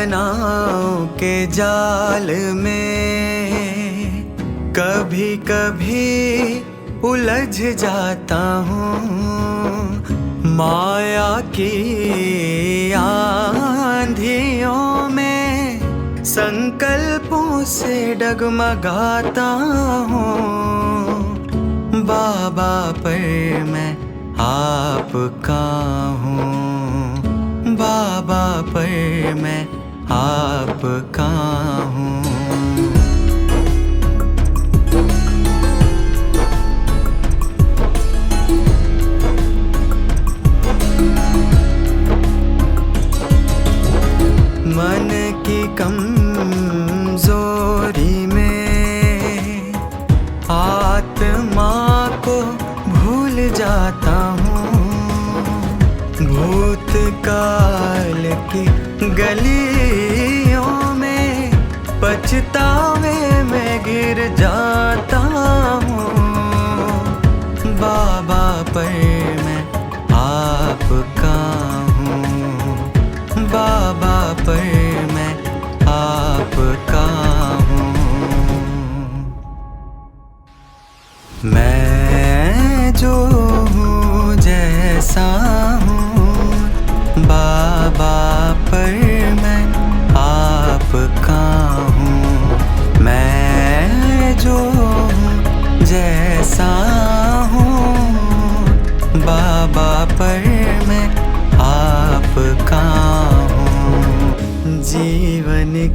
भावनाओं के जाल में कभी कभी उलझ जाता हूँ। माया की आंधियों में संकल्पों से डगमगाता हूँ। बाबा पर मैं आपका हूँ। बाबा पर मैं आपका हूँ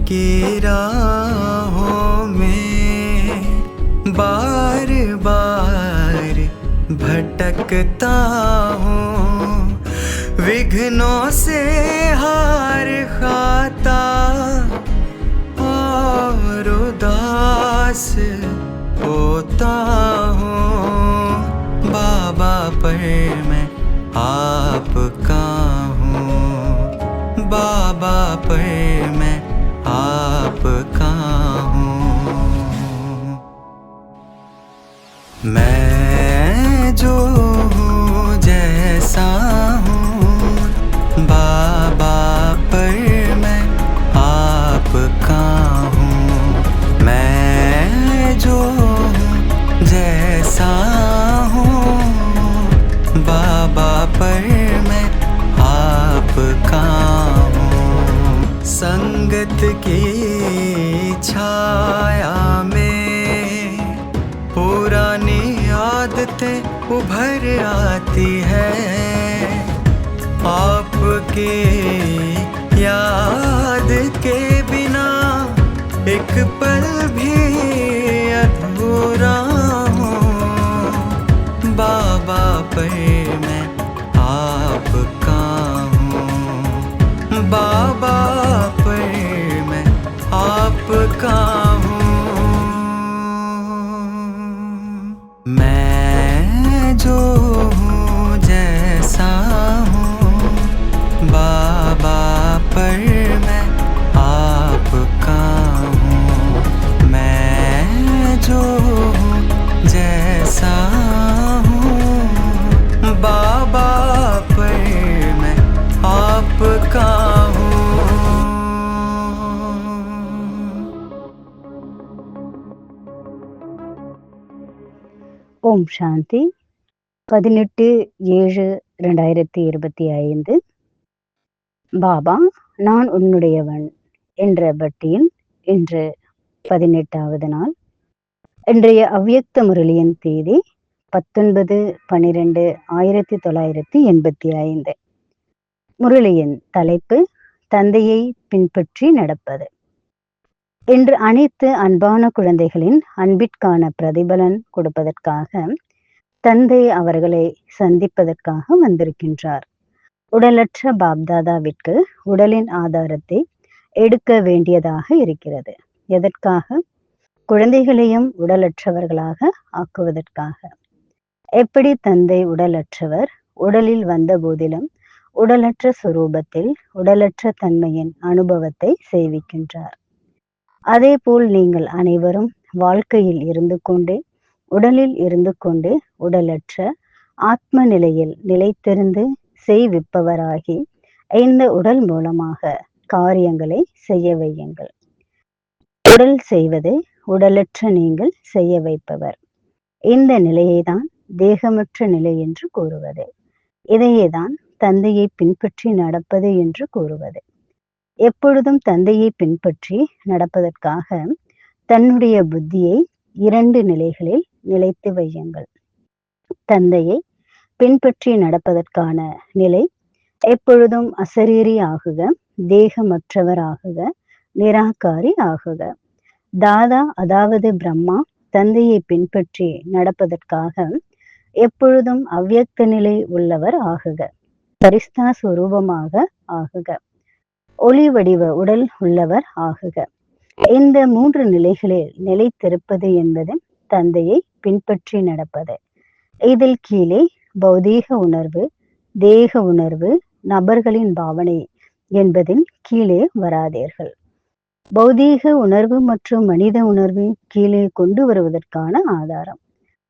की राहों में बार बार भटकता हूँ विघ्नों से हार खाता और उदास होता मैं जो हूँ जैसा हूँ, बाबा पर मैं मैं जो हूँ जैसा हूँ, बाबा पर मैं संगत की आपके याद के बिना एक पल भी अधूरा हूँ। बाबा पर मैं ஓம் சாந்தி. பதினெட்டு ஏழு ரெண்டாயிரத்தி இருபத்தி ஐந்து. பாபா நான் உன்னுடையவன் என்ற பட்டியில் இன்று பதினெட்டாவது நாள். இன்றைய அவ்வியக்த முரளியின் தேதி பத்தொன்பது பனிரெண்டு ஆயிரத்தி தொள்ளாயிரத்தி எண்பத்தி ஐந்து. முரளியின் தலைப்பு தந்தையை பின்பற்றி நடப்பது. இன்று அனைத்து அன்பான குழந்தைகளின் அன்பிற்கான பிரதிபலன் கொடுப்பதற்காக தந்தை அவர்களை சந்திப்பதற்காக வந்திருக்கின்றார். உடலற்ற பாப்தாதாவிற்கு உடலின் ஆதாரத்தை எடுக்க வேண்டியதாக இருக்கிறது. எதற்காக? குழந்தைகளையும் உடலற்றவர்களாக ஆக்குவதற்காக. எப்படி தந்தை உடலற்றவர்? உடலில் வந்த போதிலும் உடலற்ற சுரூபத்தில் உடலற்ற தன்மையின் அனுபவத்தை செய்விக்கின்றார் அதே போல் நீங்கள் அனைவரும் வாழ்க்கையில் இருந்து கொண்டு உடலில் இருந்து கொண்டு உடலற்ற ஆத்ம நிலையில் நிலைத்திருந்து செய்விப்பவராகி இந்த உடல் மூலமாக காரியங்களை செய்ய வையுங்கள். உடல் செய்வது உடலற்ற நீங்கள் செய்ய வைப்பவர். இந்த நிலையை தான் தேகமற்ற நிலை என்று கூறுவது. இதையே தான் தந்தையை பின்பற்றி நடப்பது என்று கூறுவது. எப்பொழுதும் தந்தையை பின்பற்றி நடப்பதற்காக தன்னுடைய புத்தியை இரண்டு நிலைகளில் நிலைத்து வையுங்கள். தந்தையை பின்பற்றி நடப்பதற்கான நிலை எப்பொழுதும் அசரீரி ஆகுக தேகமற்றவர் ஆகுக நிராகாரி ஆகுக. தாதா அதாவது பிரம்மா தந்தையை பின்பற்றி நடப்பதற்காக எப்பொழுதும் அவ்வியக்த நிலை உள்ளவர் ஆகுக. பரிஸ்தா சுரூபமாக ஆகுக. ஒளி வடிவ உடல் உள்ளவர் ஆகுக. இந்த மூன்று நிலைகளில் நிலைத்திருப்பது என்பது தந்தையை பின்பற்றி நடப்பது. இதில் கீழே பௌதீக உணர்வு தேக உணர்வு நபர்களின் பாவனை என்பதின் கீழே வராதீர்கள். பௌதீக உணர்வு மற்றும் மனித உணர்வு கீழே கொண்டு வருவதற்கான ஆதாரம்.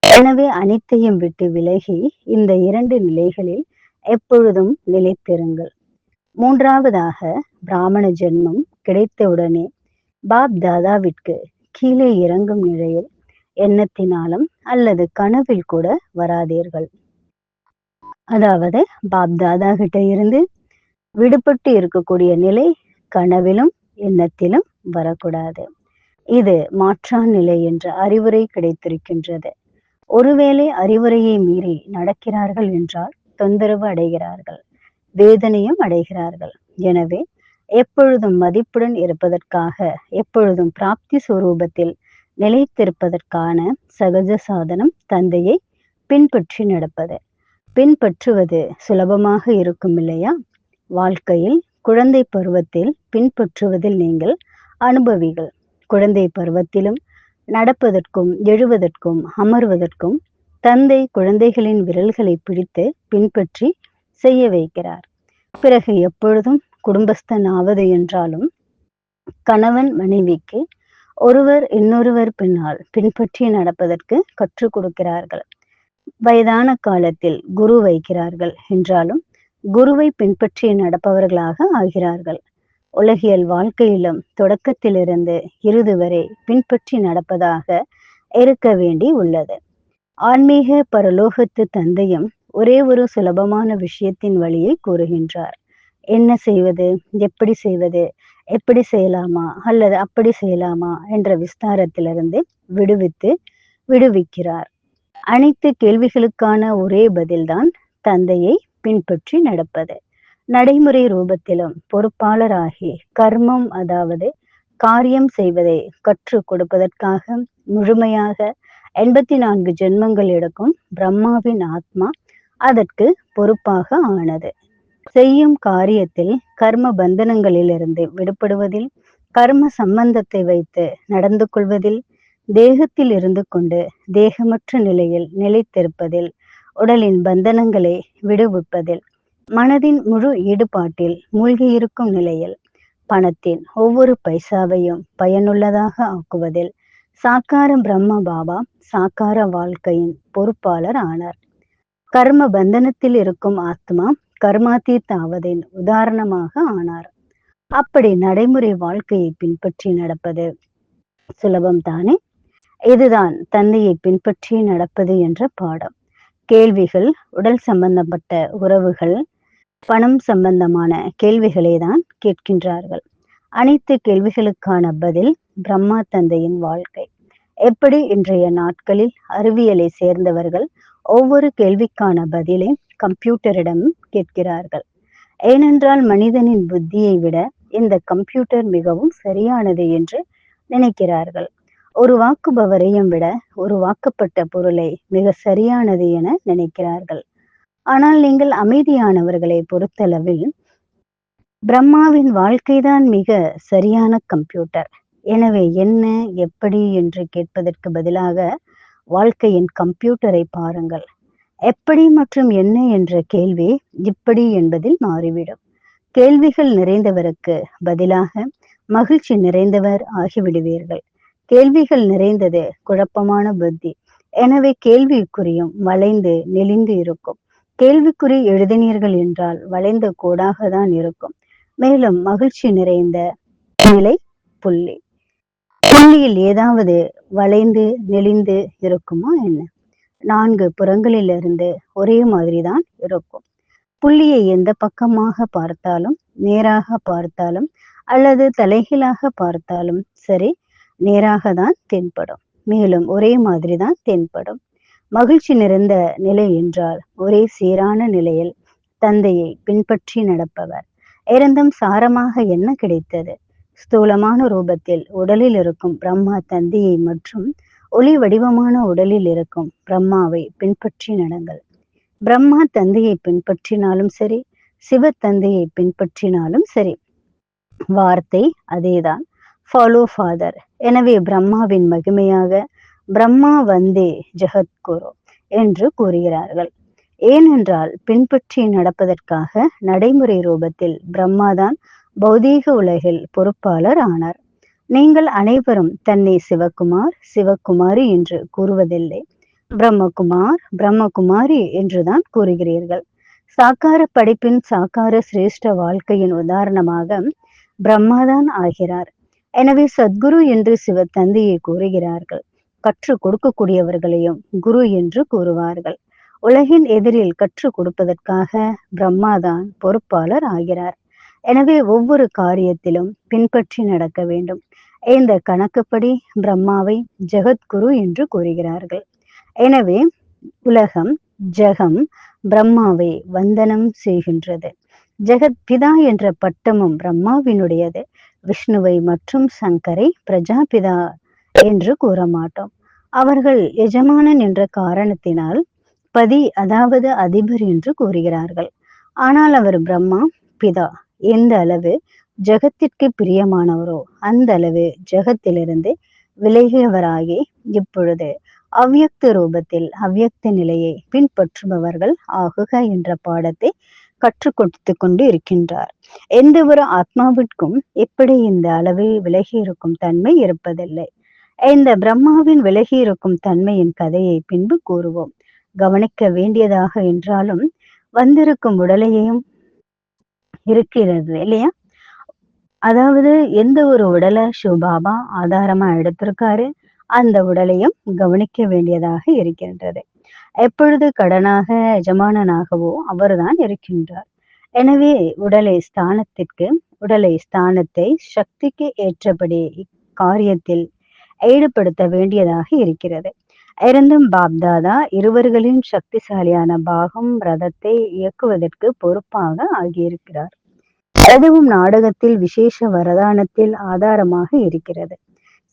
எனவே அனைத்தையும் விட்டு விலகி இந்த இரண்டு நிலைகளில் எப்பொழுதும் நிலைத்திருங்கள். மூன்றாவதாக பிராமண ஜென்மம் கிடைத்தவுடனே பாப் தாதாவிற்கு கீழே இறங்கும் நிலையில் எண்ணத்தினாலும் அல்லது கனவில் கூட வராதீர்கள். அதாவது பாப் தாதா கிட்ட இருந்து விடுபட்டு இருக்கக்கூடிய நிலை கனவிலும் எண்ணத்திலும் வரக்கூடாது. இது மாற்றான் நிலை என்ற அறிவுரை கிடைத்திருக்கின்றது. ஒருவேளை அறிவுரையை மீறி நடக்கிறார்கள் என்றால் தொந்தரவு அடைகிறார்கள் வேதனையும் அடைகிறார்கள். எனவே எப்பொழுதும் மதிப்புடன் இருப்பதற்காக எப்பொழுதும் பிராப்தி சுரூபத்தில் நிலைத்திருப்பதற்கான சகஜ சாதனம் தந்தையை பின்பற்றி நடப்பது. பின்பற்றுவது சுலபமாக இருக்கும் இல்லையா? வாழ்க்கையில் குழந்தை பருவத்தில் பின்பற்றுவதில் நீங்கள் அனுபவிகள். குழந்தை பருவத்திலும் நடப்பதற்கும் எழுவதற்கும் அமர்வதற்கும் தந்தை குழந்தைகளின் விரல்களை பிடித்து பின்பற்றி செய்ய வைக்கிறார். பிறகு எப்பொழுதும் குடும்பஸ்தன் ஆவது என்றாலும் கணவன் மனைவிக்கு ஒருவர் இன்னொருவர் பின்னால் பின்பற்றி நடப்பதற்கு கற்றுக் கொடுக்கிறார்கள். வயதான காலத்தில் குரு வைக்கிறார்கள் என்றாலும் குருவை பின்பற்றி நடப்பவர்களாக ஆகிறார்கள். உலகியல் வாழ்க்கையிலும் தொடக்கத்திலிருந்து இறுதி வரை பின்பற்றி நடப்பதாக இருக்க வேண்டி உள்ளது. ஆன்மீக பரலோகத்து தந்தையும் ஒரே ஒரு சுலபமான விஷயத்தின் வழியை கூறுகின்றார். என்ன செய்வது? எப்படி செய்வது? எப்படி செய்யலாமா? அல்லது அப்படி செய்யலாமா? என்ற விஸ்தாரத்திலிருந்து விடுவித்து விடுவிக்கிறார். அனைத்து கேள்விகளுக்கான ஒரே பதில்தான் தந்தையை பின்பற்றி நடப்பது. நடைமுறை ரூபத்திலும் பொறுப்பாளராகி கர்மம் அதாவது காரியம் செய்வதை கற்றுக் கொடுப்பதற்காக முழுமையாக எண்பத்தி நான்கு ஜென்மங்கள் எடுக்கும் பிரம்மாவின் ஆத்மா அதற்கு பொறுப்பாக ஆனது. செய்யும் காரியத்தில் கர்ம பந்தனங்களிலிருந்து விடுபடுவதில் கர்ம சம்பந்தத்தை வைத்து நடந்து கொள்வதில் தேகத்தில் இருந்து கொண்டு தேகமற்ற நிலையில் நிலைத்திருப்பதில் உடலின் பந்தனங்களை விடுவிப்பதில் மனதின் முழு ஈடுபாட்டில் மூழ்கியிருக்கும் நிலையில் பணத்தின் ஒவ்வொரு பைசாவையும் பயனுள்ளதாக ஆக்குவதில் சாக்கார பிரம்ம பாபா சாக்கார வாழ்க்கையின் பொறுப்பாளர் ஆனார். கர்ம பந்தனத்தில் இருக்கும் ஆத்மா கர்மாத்தீர்த்த உதாரணமாக ஆனார். அப்படி நடைமுறை வாழ்க்கையை பின்பற்றி நடப்பது சுலபம் தானே? இதுதான் தந்தையை பின்பற்றி நடப்பது என்ற பாடம். கேள்விகள் உடல் சம்பந்தப்பட்ட உறவுகள் பணம் சம்பந்தமான கேள்விகளை தான் கேட்கின்றார்கள். அனைத்து கேள்விகளுக்கான பதில் பிரம்மா தந்தையின் வாழ்க்கை. எப்படி இன்றைய நாட்களில் அறிவியலை சேர்ந்தவர்கள் ஒவ்வொரு கேள்விக்கான பதிலை கம்ப்யூட்டரிடம் கேட்கிறார்கள். ஏனென்றால் மனிதனின் புத்தியை விட இந்த கம்ப்யூட்டர் மிகவும் சரியானது என்று நினைக்கிறார்கள். ஒரு வாக்குபவரையும் விட ஒரு வாக்கப்பட்ட பொருளை மிக சரியானது என நினைக்கிறார்கள். ஆனால் நீங்கள் அமைதியானவர்களை பொறுத்தளவில் பிரம்மாவின் வாழ்க்கைதான் மிக சரியான கம்ப்யூட்டர். எனவே என்ன எப்படி என்று கேட்பதற்கு பதிலாக வாழ்க்கையின் கம்ப்யூட்டரை பாருங்கள். எப்படி மற்றும் என்ன என்ற கேள்வி இப்படி என்பதில் மாறிவிடும். கேள்விகள் நிறைந்தவருக்கு பதிலாக மகிழ்ச்சி நிறைந்தவர் ஆகிவிடுவீர்கள். கேள்விகள் நிறைந்தது குழப்பமான புத்தி. எனவே கேள்விக்குறியும் வளைந்து நெளிந்து இருக்கும். கேள்விக்குறி எழுதினீர்கள் என்றால் வளைந்த கோடாக தான் இருக்கும். மேலும் மகிழ்ச்சி நிறைந்த நிலை புள்ளி. புள்ளியில் ஏதாவது வளைந்து நெளிந்து இருக்குமா என்ன? நான்கு புறங்களிலிருந்து ஒரே மாதிரி தான் இருக்கும். புள்ளியை எந்த பக்கமாக பார்த்தாலும் நேராக பார்த்தாலும் அல்லது தலைகீழாக பார்த்தாலும் சரி நேராக தான் தென்படும். மேலும் ஒரே மாதிரி தான் தென்படும். மகிழ்ச்சி நிறைந்த நிலை என்றால் ஒரே சீரான நிலையில் தந்தையை பின்பற்றி நடப்பவர். இறந்தும் சாரமாக என்ன கிடைத்தது? ஸ்தூலமான ரூபத்தில் உடலில் இருக்கும் பிரம்மா தந்தியை மற்றும் ஒளி வடிவமான உடலில் இருக்கும் பிரம்மாவை பின்பற்றி நடங்கள். பிரம்மா தந்தையை பின்பற்றினாலும் சரி சிவ தந்தையை பின்பற்றினாலும் சரி. வார்த்தை அதேதான். ஃபாலோ ஃபாதர் எனவே பிரம்மாவின் மகிமையாக பிரம்மா வந்தே ஜெகத்குரு என்று கூறுகிறார்கள். ஏனென்றால் பின்பற்றி நடப்பதற்காக நடைமுறை ரூபத்தில் பிரம்மாதான் பௌதீக உலகில் பொறுப்பாளர் ஆனார். நீங்கள் அனைவரும் தன்னை சிவகுமார் சிவகுமாரி என்று கூறுவதில்லை. பிரம்மகுமார் பிரம்மகுமாரி என்றுதான் கூறுகிறீர்கள். சாக்கார படைப்பின் சாக்கார சிரேஷ்ட வாழ்க்கையின் உதாரணமாக பிரம்மாதான் ஆகிறார். எனவே சத்குரு என்று சிவ தந்தையை கூறுகிறார்கள். கற்றுக் கொடுக்கக்கூடியவர்களையும் குரு என்று கூறுவார்கள். உலகின் எதிரில் கற்றுக் கொடுப்பதற்காக பிரம்மாதான் பொறுப்பாளர் ஆகிறார். எனவே ஒவ்வொரு காரியத்திலும் பின்பற்றி நடக்க வேண்டும். இந்த கணக்குப்படி பிரம்மாவை ஜெகத்குரு என்று கூறுகிறார்கள். எனவே உலகம் ஜெகம் பிரம்மாவை வந்தனம் செய்கின்றது. ஜெகத் பிதா என்ற பட்டமும் பிரம்மாவினுடையது. விஷ்ணுவை மற்றும் சங்கரை பிரஜாபிதா என்று கூற மாட்டோம். அவர்கள் எஜமானன் என்ற காரணத்தினால் பதி அதாவது அதிபர் என்று கூறுகிறார்கள். ஆனால் அவர் பிரம்மா பிதா. எந்த அளவு ஜெகத்திற்கு பிரியமானவரோ அந்த அளவு ஜெகத்திலிருந்து விலகியவராகி இப்பொழுது அவ்யக்த ரூபத்தில் அவ்யக்த நிலையை பின்பற்றுபவர்கள் ஆகுக என்ற பாடத்தை கற்றுக் கொடுத்து கொண்டு இருக்கின்றார். எந்த ஒரு ஆத்மாவிற்கும் எப்படி இந்த அளவில் விலகி இருக்கும் தன்மை இருப்பதில்லை. இந்த பிரம்மாவின் விலகி இருக்கும் தன்மையின் கதையை பின்பு கூறுவோம். கவனிக்க வேண்டியதாக என்றாலும் வந்திருக்கும் உடலையும் இருக்கிறது இல்லையா? அதாவது எந்த ஒரு உடலை சிவபாபா ஆதாரமா எடுத்திருக்காரு அந்த உடலையும் கவனிக்க வேண்டியதாக இருக்கின்றது. எப்பொழுது கடனாக எஜமானனாகவோ அவர்தான் இருக்கின்றார். எனவே உடலை ஸ்தானத்திற்கு உடலை ஸ்தானத்தை சக்திக்கு ஏற்றபடி இக்காரியத்தில் ஈடுபடுத்த வேண்டியதாக இருக்கிறது. இருந்தும் பாப்தாதா இருவர்களின் சக்திசாலியான பாகம் ரதத்தை இயக்குவதற்கு பொறுப்பாக ஆகியிருக்கிறார். அதுவும் நாடகத்தில் விசேஷ வரதானத்தில் ஆதாரமாக இருக்கிறது.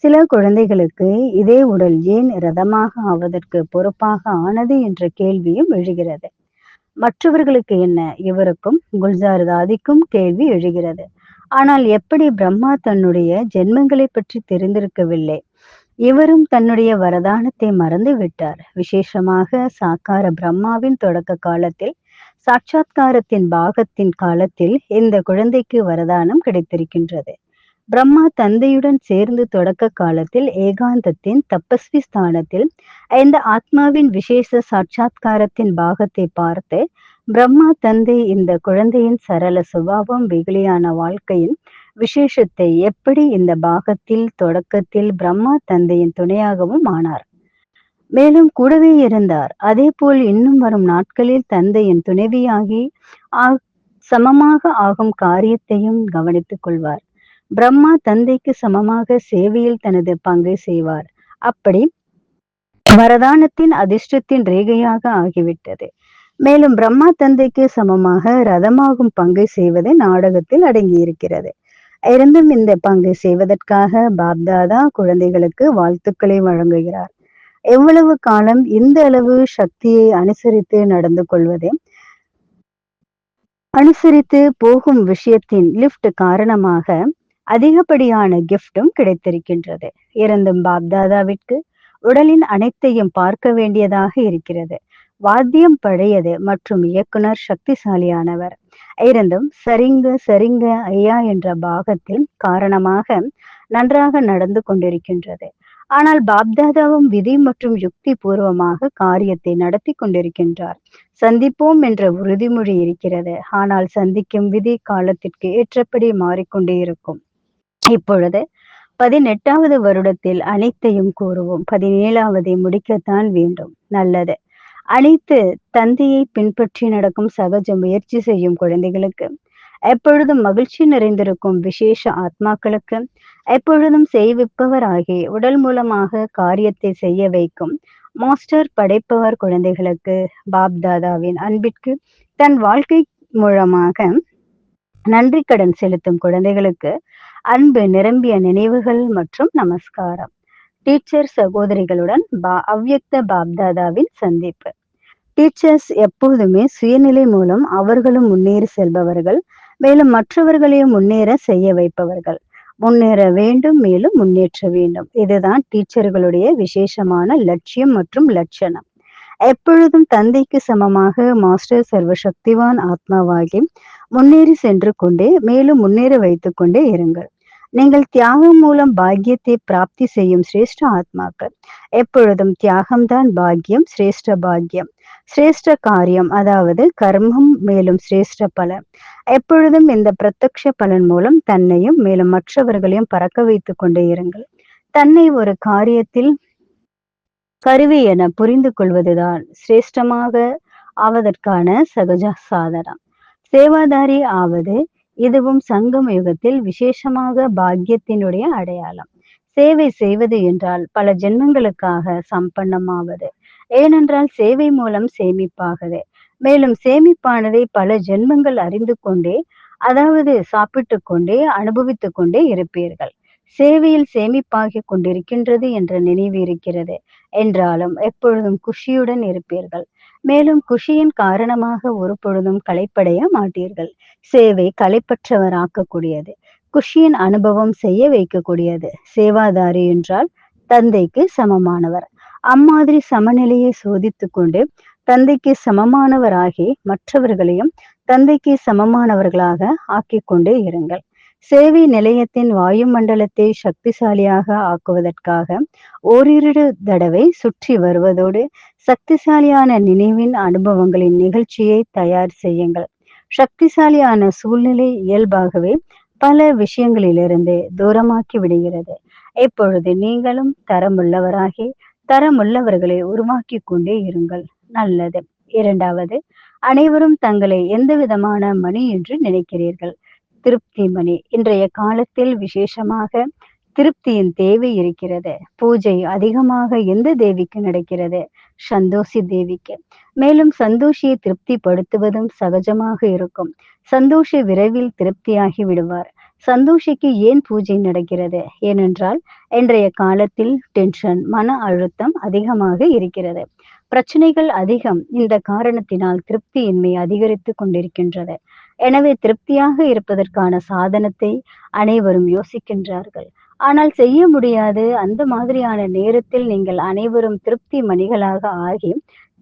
சில குழந்தைகளுக்கு இதே உடல் ஏன் ரதமாக ஆவதற்கு பொறுப்பாக ஆனது என்ற கேள்வியும் எழுகிறது. மற்றவர்களுக்கு என்ன? இவருக்கும் குல்ஜார் தாதிக்கும் கேள்வி எழுகிறது. ஆனால் எப்படி பிரம்மா தன்னுடைய ஜென்மங்களை பற்றி தெரிந்திருக்கவில்லை? இவரும் தன்னுடைய வரதானத்தை மறந்து விட்டார் விசேஷமாக சாக்கார பிரம்மாவின் தொடக்க காலத்தில் சாட்சாத்காரத்தின் பாகத்தின் காலத்தில் இந்த குழந்தைக்கு வரதானம் கிடைத்திருக்கின்றது. பிரம்மா தந்தையுடன் சேர்ந்து தொடக்க காலத்தில் ஏகாந்தத்தின் தபஸ்வி ஸ்தானத்தில் இந்த ஆத்மாவின் விசேஷ சாட்சாத்காரத்தின் பாகத்தை பார்த்து பிரம்மா தந்தை இந்த குழந்தையின் சரள சுபாவம் வெகுளியான வாழ்க்கையின் விசேஷத்தை எப்படி இந்த பாகத்தில் தொடக்கத்தில் பிரம்மா தந்தையின் துணையாகவும் ஆனார். மேலும் கூடவே இருந்தார். அதே போல் இன்னும் வரும் நாட்களில் தந்தையின் துணைவியாகி சமமாக ஆகும் காரியத்தையும் கவனித்துக் கொள்வார். பிரம்மா தந்தைக்கு சமமாக சேவையில் தனது பங்கை செய்வார். அப்படி வரதானத்தின் அதிர்ஷ்டத்தின் ரேகையாக ஆகிவிட்டது. மேலும் பிரம்மா தந்தைக்கு சமமாக ரதமாகும் பங்கை செய்வது நாடகத்தில் அடங்கியிருக்கிறது. இருந்தும் இந்த பங்கை செய்வதற்காக பாப்தாதா குழந்தைகளுக்கு வாழ்த்துக்களை வழங்குகிறார். எவ்வளவு காலம் இந்த அளவு சக்தியை அனுசரித்து நடந்து கொள்வது? அனுசரித்து போகும் விஷயத்தின் லிப்ட் காரணமாக அதிகப்படியான கிஃப்டும் கிடைத்திருக்கின்றது. இருந்தும் பாப்தாதாவிற்கு உடலின் அனைத்தையும் பார்க்க வேண்டியதாக இருக்கிறது. வாத்தியம் பழையது மற்றும் இயக்குனர் சக்திசாலியானவர். இருந்தும் சரிங்க சரிங்க ஐயா என்ற பாகத்தில் காரணமாக நன்றாக நடந்து கொண்டிருக்கின்றது. ஆனால் பாப்தாதாவும் விதி மற்றும் யுக்தி பூர்வமாக காரியத்தை நடத்தி கொண்டிருக்கின்றார். சந்திப்போம் என்ற உறுதிமொழி இருக்கிறது. ஆனால் சந்திக்கும் விதி காலத்திற்கு ஏற்றபடி மாறிக்கொண்டே இருக்கும். இப்பொழுது பதினெட்டாவது வருடத்தில் அனைத்தையும் கூறுவோம். பதினேழாவதை முடிக்கத்தான் வேண்டும். நல்லது. அனைத்து தந்தையை பின்பற்றி நடக்கும் சகஜ முயற்சி செய்யும் குழந்தைகளுக்கு எப்பொழுதும் மகிழ்ச்சி நிறைந்திருக்கும் விசேஷ ஆத்மாக்களுக்கு எப்பொழுதும் செய்விப்பவராகி உடல் மூலமாக காரியத்தை செய்ய வைக்கும் மாஸ்டர் படைப்பவர் குழந்தைகளுக்கு பாப் தாதாவின் அன்பிற்கு தன் வாழ்க்கை மூலமாக நன்றி கடன் செலுத்தும் குழந்தைகளுக்கு அன்பு நிரம்பிய நினைவுகள் மற்றும் நமஸ்காரம். டீச்சர் சகோதரிகளுடன் பா அவ்யக்த பாப்தாதாவின் சந்திப்பு. டீச்சர்ஸ் எப்போதுமே சுயநிலை மூலம் அவர்களும் முன்னேறி செல்பவர்கள் மேலும் மற்றவர்களையும் முன்னேற செய்ய வைப்பவர்கள். முன்னேற வேண்டும் மேலும் முன்னேற்ற வேண்டும். இதுதான் டீச்சர்களுடைய விசேஷமான லட்சியம் மற்றும் லட்சணம். எப்பொழுதும் தந்தைக்கு சமமாக மாஸ்டர் சர்வ சக்திவான் ஆத்மாவாகி முன்னேறி சென்று கொண்டே மேலும் முன்னேற வைத்துக் கொண்டே இருங்கள். நீங்கள் தியாகம் மூலம் பாக்கியத்தை பிராப்தி செய்யும் சிரேஷ்ட ஆத்மாக்கள். எப்பொழுதும் தியாகம்தான் பாக்கியம் சிரேஷ்ட பாக்கியம். சிரேஷ்ட காரியம் அதாவது கர்மம் மேலும் சிரேஷ்ட பலன். எப்பொழுதும் இந்த பிரத்யக்ஷ பலன் மூலம் தன்னையும் மேலும் மற்றவர்களையும் பறக்க வைத்துக் கொண்டே இருங்கள். தன்னை ஒரு காரியத்தில் கருவி என புரிந்து கொள்வதுதான் சிரேஷ்டமாக ஆவதற்கான சகஜ சாதனம். சேவாதாரி ஆவது இதுவும் சங்கம் யுகத்தில் விசேஷமாக பாக்கியத்தினுடைய அடையாளம். சேவை செய்வது என்றால் பல ஜென்மங்களுக்காக சம்பன்னமாவது. ஏனென்றால் சேவை மூலம் சேமிப்பாகுது மேலும் சேமிப்பானதை பல ஜென்மங்கள் அறிந்து கொண்டே அதாவது சாப்பிட்டு கொண்டே அனுபவித்து கொண்டே இருப்பீர்கள். சேவையில் சேமிப்பாகி கொண்டிருக்கின்றது என்ற நினைவு இருக்கிறது. என்றாலும் எப்பொழுதும் குஷியுடன் இருப்பீர்கள். மேலும் குஷியின் காரணமாக ஒரு பொழுதும் களைப்படைய மாட்டீர்கள். சேவை களைப்பற்றவராக்கக்கூடியது. குஷியின் அனுபவம் செய்ய வைக்கக்கூடியது. சேவாதாரி என்றால் தந்தைக்கு சமமானவர். அம்மாதிரி சமநிலையை சோதித்து கொண்டு தந்தைக்கு சமமானவராகி மற்றவர்களையும் தந்தைக்கு சமமானவர்களாக ஆக்கிக் கொண்டே இருங்கள். சேவை நிலையத்தின் வாயுமண்டலத்தை சக்திசாலியாக ஆக்குவதற்காக ஓரிரு தடவை சுற்றி வருவதோடு சக்திசாலியான நினைவின் அனுபவங்களின் நிகழ்ச்சியை தயார் செய்யுங்கள். சக்திசாலியான சூழ்நிலை இயல்பாகவே பல விஷயங்களிலிருந்து தூரமாக்கி விடுகிறது. இப்பொழுது நீங்களும் தரமுள்ளவராகி தரமுள்ளவர்களை உருவாக்கி கொண்டே இருங்கள். நல்லது. இரண்டாவது அனைவரும் தங்களை எந்த விதமான மணி என்று நினைக்கிறீர்கள்? திருப்தி மணி இன்றைய காலத்தில் விசேஷமாக திருப்தியின் தேவை இருக்கிறது. பூஜை அதிகமாக எந்த தேவிக்கு நடக்கிறது? சந்தோஷி தேவிக்கு. மேலும் சந்தோஷியை திருப்திப்படுத்துவதும் சகஜமாக இருக்கும். சந்தோஷி விரைவில் திருப்தியாகி விடுவார். சந்தோஷிக்கு ஏன் பூஜை நடக்கிறது? ஏனென்றால் இன்றைய காலத்தில் டென்ஷன் மன அழுத்தம் அதிகமாக இருக்கிறது. பிரச்சனைகள் அதிகம். இந்த காரணத்தினால் திருப்தியின்மை அதிகரித்து கொண்டிருக்கின்றது. எனவே திருப்தியாக இருப்பதற்கான சாதனத்தை அனைவரும் யோசிக்கின்றார்கள். ஆனால் செய்ய முடியாது. அந்த மாதிரியான நேரத்தில் நீங்கள் அனைவரும் திருப்தி மணிகளாக ஆகி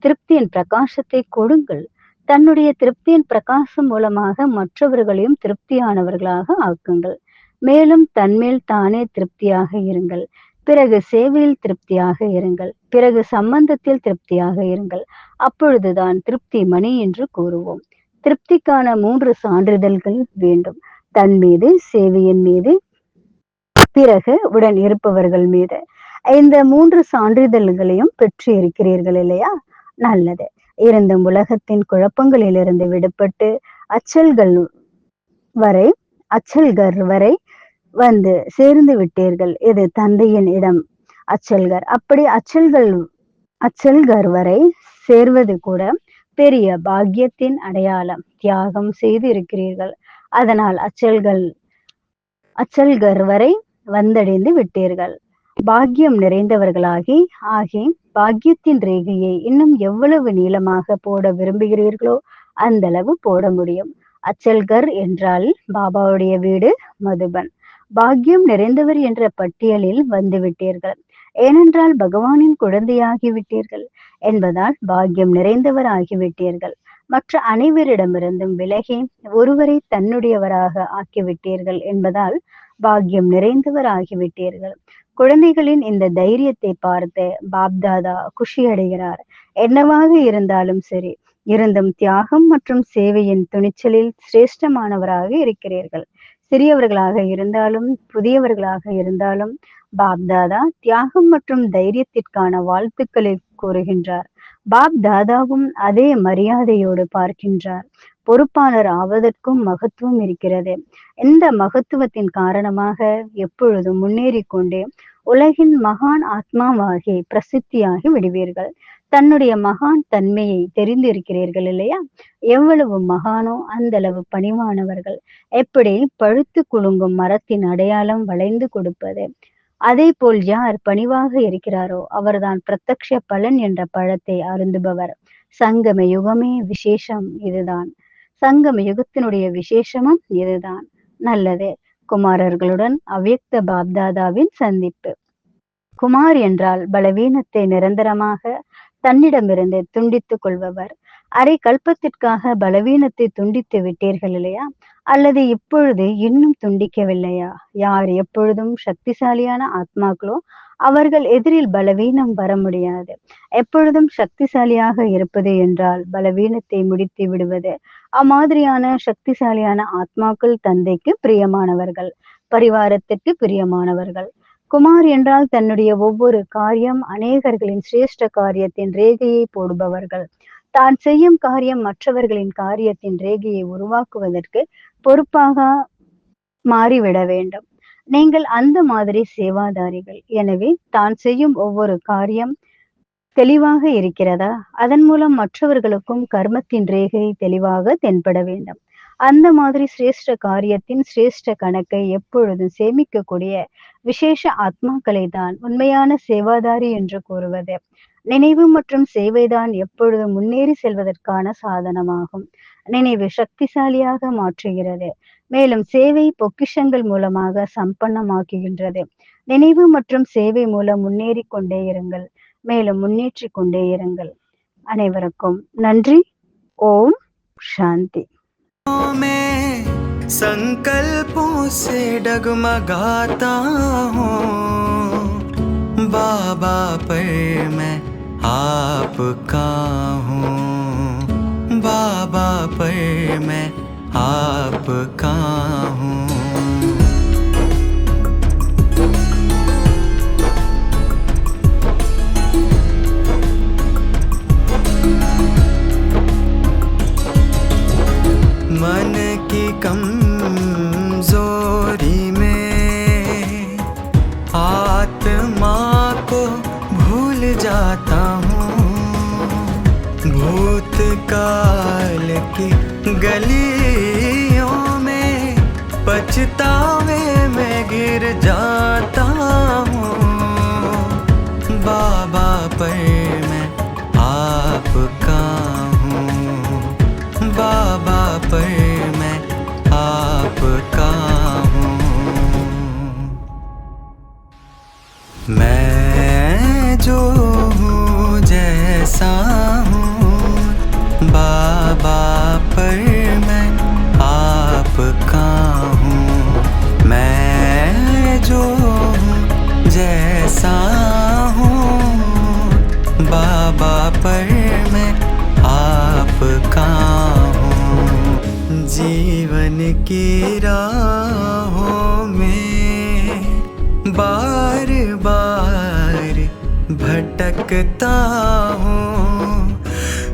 திருப்தியின் பிரகாசத்தை கொடுங்கள். தன்னுடைய திருப்தியின் பிரகாசம் மூலமாக மற்றவர்களையும் திருப்தியானவர்களாக ஆக்குங்கள். மேலும் தன்மேல் தானே திருப்தியாக இருங்கள். பிறகு சேவையில் திருப்தியாக இருங்கள். பிறகு சம்பந்தத்தில் திருப்தியாக இருங்கள். அப்பொழுதுதான் திருப்தி மணி என்று கூறுவோம். திருப்திக்கான மூன்று சான்றிதழ்கள் வேண்டும். தன் மீது சேவையின் மீது பிறகு உடன் இருப்பவர்கள் மீது. இந்த மூன்று சான்றிதழ்களையும் பெற்று இருக்கிறீர்கள் இல்லையா? நல்லது. இருந்த உலகத்தின் குழப்பங்களிலிருந்து விடுபட்டு அச்சல்கள் வரை அச்சல்கர் வரை வந்து சேர்ந்து விட்டீர்கள். இது தந்தையின் இடம். அச்சல்கர் அப்படி அச்சல்கள் அச்சல்கர் வரை சேர்வது கூட பெரிய பாக்கியத்தின் அடையாளம் தியாகம் செய்து இருக்கிறீர்கள் அதனால் அச்சல்கள் அச்சல்கர் வரை வந்தடைந்து விட்டீர்கள். பாக்கியம் நிறைந்தவர்களாகி ஆகி பாக்கியத்தின் ரேகையை இன்னும் எவ்வளவு நீளமாக போட விரும்புகிறீர்களோ அந்த அளவு போட முடியும். அச்சல்கர் என்றால் பாபாவுடைய வீடு மதுபன். பாக்கியம் நிறைந்தவர் என்ற பட்டியலில் வந்துவிட்டீர்கள் ஏனென்றால் பகவானின் குழந்தையாகிவிட்டீர்கள் என்பதால் பாக்கியம் நிறைந்தவர் ஆகிவிட்டீர்கள் மற்ற அனைவரிடமிருந்தும் விலகி ஒருவரை தன்னுடையவராக ஆக்கிவிட்டீர்கள் என்பதால் பாக்கியம் நிறைந்தவர் ஆகிவிட்டீர்கள் குழந்தைகளின் இந்த தைரியத்தை பார்த்து பாப்தாதா குஷி அடைகிறார் என்னவாக இருந்தாலும் சரி இருந்தும் தியாகம் மற்றும் சேவையின் துணிச்சலில் சிரேஷ்டமானவராக இருக்கிறீர்கள். சிறியவர்களாக இருந்தாலும் புதியவர்களாக இருந்தாலும் பாப்தாதா தியாகம் மற்றும் தைரியத்திற்கான வாழ்த்துக்களை கூறுகின்றார். பாப் தாதாவும் அதே மரியாதையோடு பார்க்கின்றார். பொறுப்பாளர் ஆவதற்கும் மகத்துவம் இருக்கிறது. இந்த மகத்துவத்தின் காரணமாக எப்பொழுதும் முன்னேறி கொண்டே உலகின் மகான் ஆத்மாவாகி பிரசித்தியாகி விடுவீர்கள். தன்னுடைய மகான் தன்மையை தெரிந்திருக்கிறீர்கள் இல்லையா? எவ்வளவு மகானோ அந்த அளவு பணிவானவர்கள். எப்படி பழுத்து குலுங்கும் மரத்தின் அடையாளம் வளைந்து கொடுப்பது. அதே போல் யார் பணிவாக இருக்கிறாரோ அவர்தான் பிரத்யக்ஷ பலன் என்ற பழத்தை அருந்துபவர். சங்கம யுகமே விசேஷம் இதுதான். சங்கம யுகத்தினுடைய விசேஷமும் இதுதான். நல்லது. குமாரர்களுடன் அவ்யக்த பாப்தாதாவின் சந்திப்பு. குமார் என்றால் பலவீனத்தை நிரந்தரமாக தன்னிடமிருந்து துண்டித்துக் கொள்பவர். அரை கல்பத்திற்காக பலவீனத்தை துண்டித்து விட்டீர்கள் இல்லையா? அல்லது இப்பொழுது இன்னும் துண்டிக்கவில்லையா? யார் எப்பொழுதும் சக்திசாலியான ஆத்மாக்களோ அவர்கள் எதிரில் பலவீனம் வர முடியாது. எப்பொழுதும் சக்திசாலியாக இருப்பது என்றால் பலவீனத்தை முடித்து விடுவது. அம்மாதிரியான சக்திசாலியான ஆத்மாக்கள் தந்தைக்கு பிரியமானவர்கள் பரிவாரத்திற்கு பிரியமானவர்கள். குமார் என்றால் தன்னுடைய ஒவ்வொரு காரியம் அநேகர்களின் சிரேஷ்ட காரியத்தின் ரேகையை போடுபவர்கள். தான் செய்யும் காரியம் மற்றவர்களின் காரியத்தின் ரேகையை உருவாக்குவதற்கு பொறுப்பாக மாறிவிட வேண்டும். நீங்கள் அந்த மாதிரி சேவாதாரிகள். எனவே தான் செய்யும் ஒவ்வொரு காரியம் தெளிவாக இருக்கிறதா? அதன் மூலம் மற்றவர்களுக்கும் கர்மத்தின் ரேகை தெளிவாக தென்பட வேண்டும். அந்த மாதிரி சிரேஷ்ட காரியத்தின் சிரேஷ்ட கணக்கை எப்பொழுதும் சேமிக்கக்கூடிய விசேஷ ஆத்மாக்களை தான் உண்மையான சேவாதாரி என்று கூறுவது. நினைவு மற்றும் சேவைதான் எப்பொழுது முன்னேறி செல்வதற்கான சாதனமாகும் நினைவு சக்திசாலியாக மாற்றுகிறது மேலும் சேவை பொக்கிஷங்கள் மூலமாக சம்பன்னமாக்குகின்றது நினைவு மற்றும் சேவை மூலம் முன்னேறி கொண்டே இருங்கள் மேலும் முன்னேற்றி கொண்டே இருங்கள் அனைவருக்கும் நன்றி ஓம் சாந்தி मैं संकल्पों से डगमगाता हूँ बाबा पर मैं आपका हूँ? बाबा पर मैं आपका मैं जो हूँ जैसा हूँ, बाबा पर मैं आपका हूँ। मैं जो हूँ जैसा हूँ, बाबा पर मैं आपका हूँ। जीवन की राहों भटकता हूँ।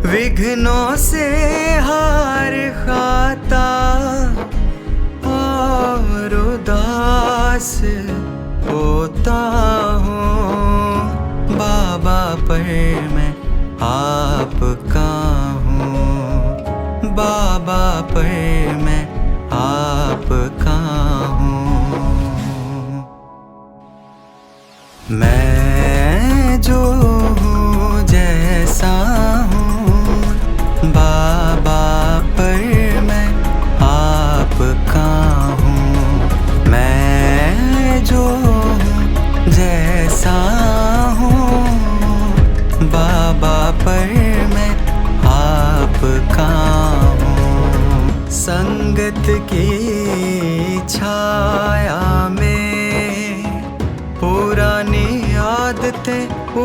विघ्नों से हार खाता और उदास होता हूँ। बाबा पर मैं आपका हूँ। बाबा पर मैं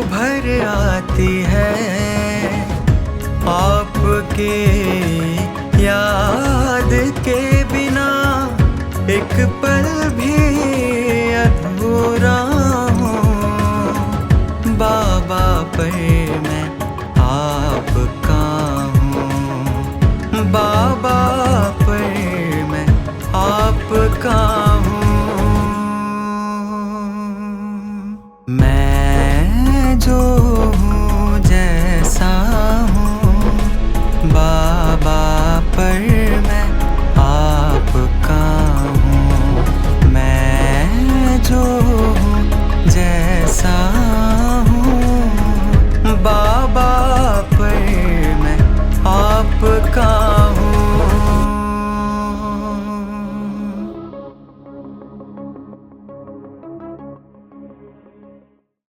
उभर आती है। आपके याद के बिना एक पल भी